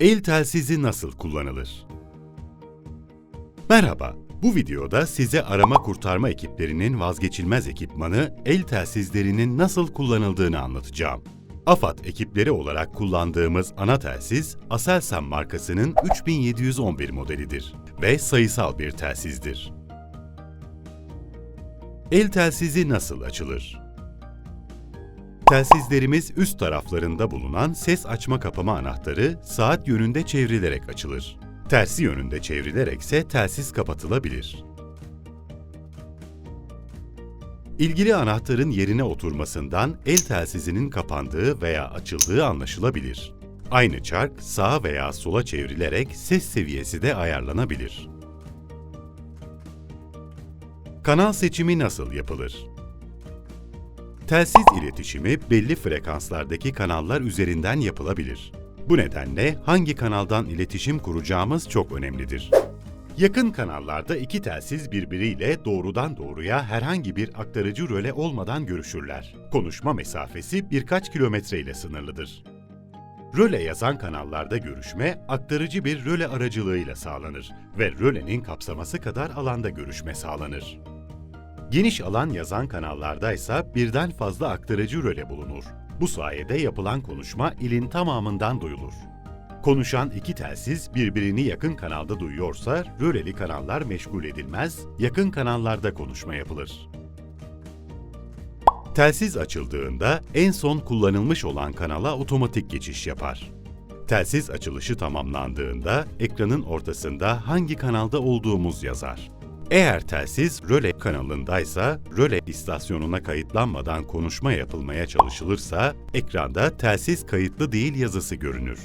El telsizi nasıl kullanılır? Merhaba, bu videoda size arama kurtarma ekiplerinin vazgeçilmez ekipmanı el telsizlerinin nasıl kullanıldığını anlatacağım. AFAD ekipleri olarak kullandığımız ana telsiz, Aselsan markasının 3711 modelidir ve sayısal bir telsizdir. El telsizi nasıl açılır? Telsizlerimiz üst taraflarında bulunan ses açma kapama anahtarı saat yönünde çevrilerek açılır. Tersi yönünde çevrilerek ise telsiz kapatılabilir. İlgili anahtarın yerine oturmasından el telsizinin kapandığı veya açıldığı anlaşılabilir. Aynı çark sağa veya sola çevrilerek ses seviyesi de ayarlanabilir. Kanal seçimi nasıl yapılır? Telsiz iletişimi belli frekanslardaki kanallar üzerinden yapılabilir. Bu nedenle hangi kanaldan iletişim kuracağımız çok önemlidir. Yakın kanallarda iki telsiz birbiriyle doğrudan doğruya herhangi bir aktarıcı röle olmadan görüşürler. Konuşma mesafesi birkaç kilometre ile sınırlıdır. Röle yazan kanallarda görüşme aktarıcı bir röle aracılığıyla sağlanır ve rölenin kapsaması kadar alanda görüşme sağlanır. Geniş alan yazan kanallarda ise birden fazla aktarıcı röle bulunur. Bu sayede yapılan konuşma ilin tamamından duyulur. Konuşan iki telsiz birbirini yakın kanalda duyuyorsa röleli kanallar meşgul edilmez, yakın kanallarda konuşma yapılır. Telsiz açıldığında en son kullanılmış olan kanala otomatik geçiş yapar. Telsiz açılışı tamamlandığında ekranın ortasında hangi kanalda olduğumuz yazar. Eğer telsiz röle kanalındaysa, röle istasyonuna kayıtlanmadan konuşma yapılmaya çalışılırsa, ekranda telsiz kayıtlı değil yazısı görünür.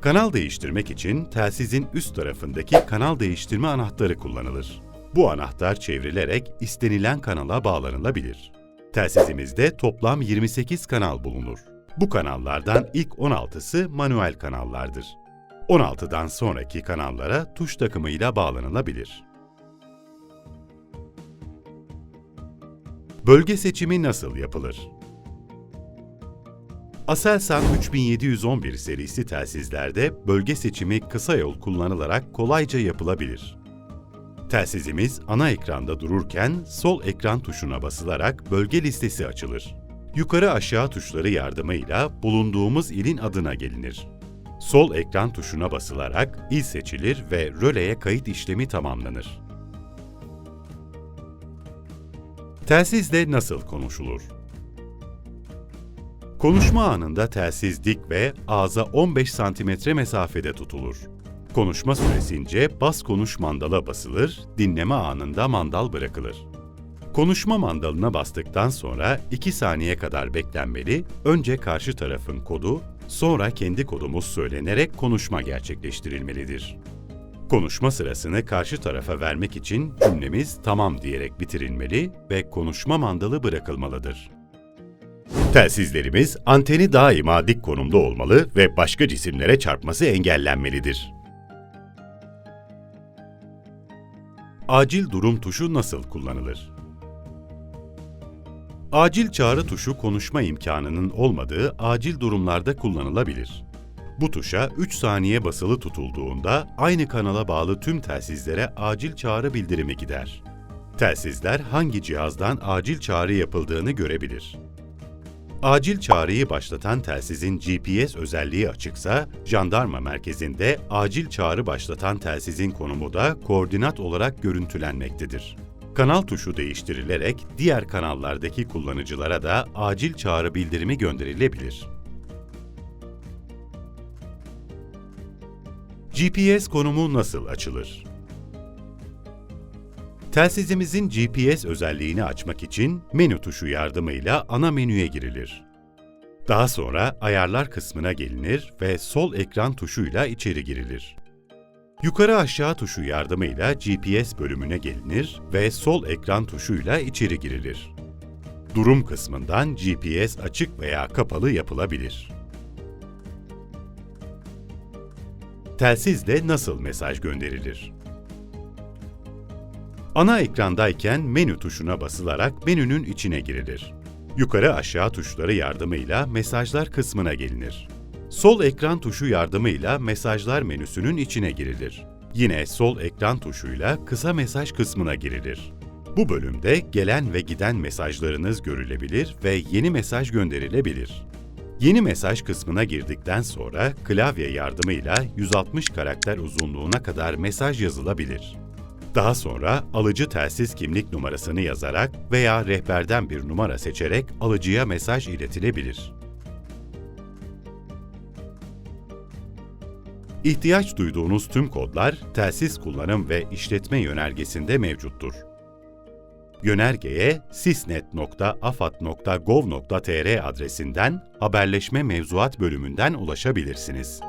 Kanal değiştirmek için telsizin üst tarafındaki kanal değiştirme anahtarı kullanılır. Bu anahtar çevrilerek istenilen kanala bağlanılabilir. Telsizimizde toplam 28 kanal bulunur. Bu kanallardan ilk 16'sı manuel kanallardır. 16'dan sonraki kanallara tuş takımıyla bağlanılabilir. Bölge seçimi nasıl yapılır? Aselsan 3711 serisi telsizlerde bölge seçimi kısa yol kullanılarak kolayca yapılabilir. Telsizimiz ana ekranda dururken sol ekran tuşuna basılarak bölge listesi açılır. Yukarı aşağı tuşları yardımıyla bulunduğumuz ilin adına gelinir. Sol ekran tuşuna basılarak il seçilir ve röleye kayıt işlemi tamamlanır. Telsizle nasıl konuşulur? Konuşma anında telsiz dik ve ağza 15 cm mesafede tutulur. Konuşma süresince bas konuş mandala basılır, dinleme anında mandal bırakılır. Konuşma mandalına bastıktan sonra 2 saniye kadar beklenmeli, önce karşı tarafın kodu, sonra kendi kodumuz söylenerek konuşma gerçekleştirilmelidir. Konuşma sırasını karşı tarafa vermek için cümlemiz tamam diyerek bitirilmeli ve konuşma mandalı bırakılmalıdır. Telsizlerimiz anteni daima dik konumda olmalı ve başka cisimlere çarpması engellenmelidir. Acil durum tuşu nasıl kullanılır? Acil çağrı tuşu konuşma imkanının olmadığı acil durumlarda kullanılabilir. Bu tuşa 3 saniye basılı tutulduğunda aynı kanala bağlı tüm telsizlere acil çağrı bildirimi gider. Telsizler hangi cihazdan acil çağrı yapıldığını görebilir. Acil çağrıyı başlatan telsizin GPS özelliği açıksa, jandarma merkezinde acil çağrı başlatan telsizin konumu da koordinat olarak görüntülenmektedir. Kanal tuşu değiştirilerek diğer kanallardaki kullanıcılara da acil çağrı bildirimi gönderilebilir. GPS konumu nasıl açılır? Telsizimizin GPS özelliğini açmak için menü tuşu yardımıyla ana menüye girilir. Daha sonra ayarlar kısmına gelinir ve sol ekran tuşuyla içeri girilir. Yukarı aşağı tuşu yardımıyla GPS bölümüne gelinir ve sol ekran tuşuyla içeri girilir. Durum kısmından GPS açık veya kapalı yapılabilir. Telsizle nasıl mesaj gönderilir? Ana ekrandayken menü tuşuna basılarak menünün içine girilir. Yukarı aşağı tuşları yardımıyla mesajlar kısmına gelinir. Sol ekran tuşu yardımıyla mesajlar menüsünün içine girilir. Yine sol ekran tuşuyla kısa mesaj kısmına girilir. Bu bölümde gelen ve giden mesajlarınız görülebilir ve yeni mesaj gönderilebilir. Yeni mesaj kısmına girdikten sonra klavye yardımıyla 160 karakter uzunluğuna kadar mesaj yazılabilir. Daha sonra alıcı telsiz kimlik numarasını yazarak veya rehberden bir numara seçerek alıcıya mesaj iletilebilir. İhtiyaç duyduğunuz tüm kodlar telsiz kullanım ve işletme yönergesinde mevcuttur. Yönergeye sisnet.afat.gov.tr adresinden haberleşme mevzuat bölümünden ulaşabilirsiniz.